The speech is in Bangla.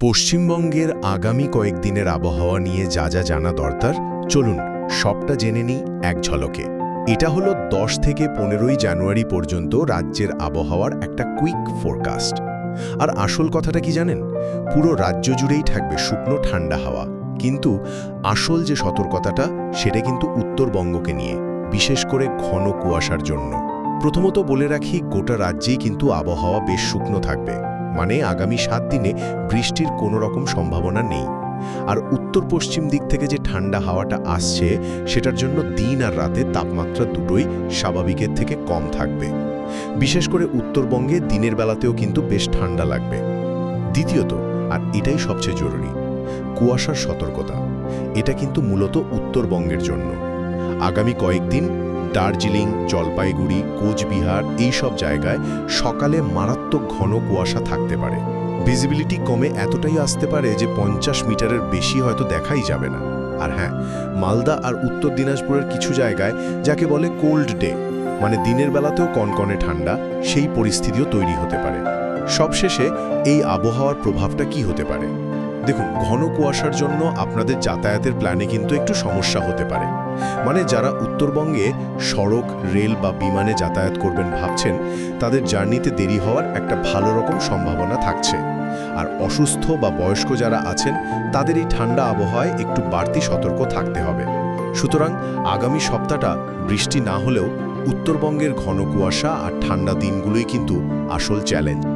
পশ্চিমবঙ্গের আগামী কয়েকদিনের আবহাওয়া নিয়ে যা যা জানা দরকার, চলুন সবটা জেনে নিই এক ঝলকে। এটা হলো দশ থেকে পনেরোই জানুয়ারি পর্যন্ত রাজ্যের আবহাওয়ার একটা কুইক ফোরকাস্ট। আর আসল কথাটা কি জানেন? পুরো রাজ্য জুড়েই থাকবে শুকনো ঠান্ডা হাওয়া। কিন্তু আসল যে সতর্কতাটা, সেটা কিন্তু উত্তরবঙ্গকে নিয়ে, বিশেষ করে ঘন কুয়াশার জন্য। প্রথমত বলে রাখি, গোটা রাজ্যেই কিন্তু আবহাওয়া বেশ শুকনো থাকবে। মানে আগামী সাত দিনে বৃষ্টির কোনো রকম সম্ভাবনা নেই। আর উত্তর পশ্চিম দিক থেকে যে ঠান্ডা হাওয়াটা আসছে, সেটার জন্য দিন আর রাতে তাপমাত্রা দুটোই স্বাভাবিকের থেকে কম থাকবে। বিশেষ করে উত্তরবঙ্গে দিনের বেলাতেও কিন্তু বেশ ঠান্ডা লাগবে। দ্বিতীয়ত, আর এটাই সবচেয়ে জরুরি, কুয়াশার সতর্কতা। এটা কিন্তু মূলত উত্তরবঙ্গের জন্য। আগামী কয়েকদিন দার্জিলিং, জলপাইগুড়ি, কোচবিহার এই সব জায়গায় সকালে মারাত্মক ঘন কুয়াশা থাকতে পারে। ভিজিবিলিটি কমে এতটাই আসতে পারে যে পঞ্চাশ মিটারের বেশি হয়তো দেখাই যাবে না। আর হ্যাঁ মালদা আর উত্তর দিনাজপুরের কিছু জায়গায় যাকে বলে কোল্ড ডে মানে দিনের বেলাতেও কনকনে ঠান্ডা, সেই পরিস্থিতিও তৈরি হতে পারে। সবশেষে এই আবহাওয়ার প্রভাবটা কি হতে পারে? দেখুন, ঘন কুয়াশার জন্য আপনাদের যাতায়াতের প্ল্যানে কিন্তু একটু সমস্যা হতে পারে। মানে যারা উত্তরবঙ্গে সড়ক, রেল বা বিমানে যাতায়াত করবেন ভাবছেন, তাদের জার্নিতে দেরি হওয়ার একটা ভালো রকম সম্ভাবনা থাকছে। আর অসুস্থ বা বয়স্ক যারা আছেন, তাদের এই ঠান্ডা আবহাওয়ায় একটু বাড়তি সতর্ক থাকতে হবে। সুতরাং আগামী সপ্তাহটা বৃষ্টি না হলেও উত্তরবঙ্গের ঘন কুয়াশা আর ঠান্ডা দিনগুলোই কিন্তু আসল চ্যালেঞ্জ